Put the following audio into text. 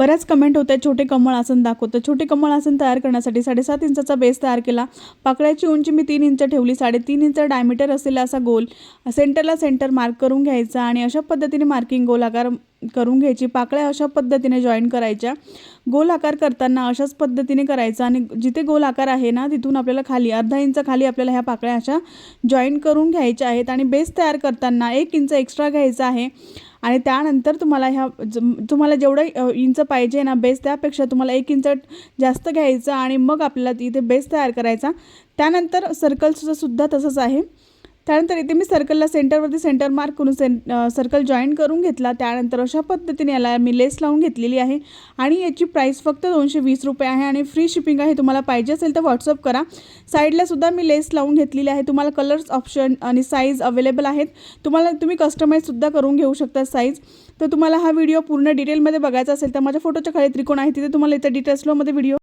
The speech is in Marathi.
बऱ्याच कमेंट होत्या. छोटे कमळ आसन दाखवतं. छोटे कमळ आसन तयार करण्यासाठी साडेसात इंचाचा बेस तयार केला. पाकळ्याची उंची मी तीन इंच ठेवली. साडेतीन इंच डायमीटर असलेला असा गोल सेंटरला सेंटर मार्क करून घ्यायचा आणि अशा पद्धतीने मार्किंग गोल आकार करून घ्यायची. पाकळ्या अशा पद्धतीने जॉईन करायच्या. गोल आकार करताना अशाच पद्धतीने करायचा आणि जिथे गोल आकार आहे ना तिथून आपल्याला खाली अर्धा इंच खाली आपल्याला ह्या पाकळ्या अशा जॉईन करून घ्यायच्या आहेत आणि बेस तयार करताना एक इंच एक्स्ट्रा घ्यायचा आहे. आणि त्यानंतर तुम्हाला ह्या ज- तुम्हाला जेवढं इंच पाहिजे ना बेस त्यापेक्षा तुम्हाला एक इंच जास्त घ्यायचं आणि मग आपल्याला इथे बेस तयार करायचा. त्यानंतर सर्कलचं सुद्धा तसंच आहे. त्यानंतर इथे मी सर्कलला सेंटरवरती सेंटर मार्क करून सें सर्कल जॉईन करून घेतला. त्यानंतर अशा पद्धतीने याला मी लेस लावून घेतलेली आहे. आणि याची प्राईस फक्त दोनशे वीस रुपये आहे आणि फ्री शिपिंग आहे. तुम्हाला पाहिजे असेल तर व्हॉट्सअप करा. साईडला सुद्धा मी लेस लावून घेतलेली आहे. तुम्हाला कलर्स ऑप्शन आणि साईज अवेलेबल आहेत. तुम्हाला तुम्ही कस्टमाईजसुद्धा करून घेऊ शकता साईज तर तुम्हाला हा व्हिडिओ पूर्ण डिटेलमध्ये बघायचा असेल तर माझ्या फोटोच्या खाली त्रिकोण आहे. तिथे तुम्हाला इथं डिटेल्समध्ये व्हिडिओ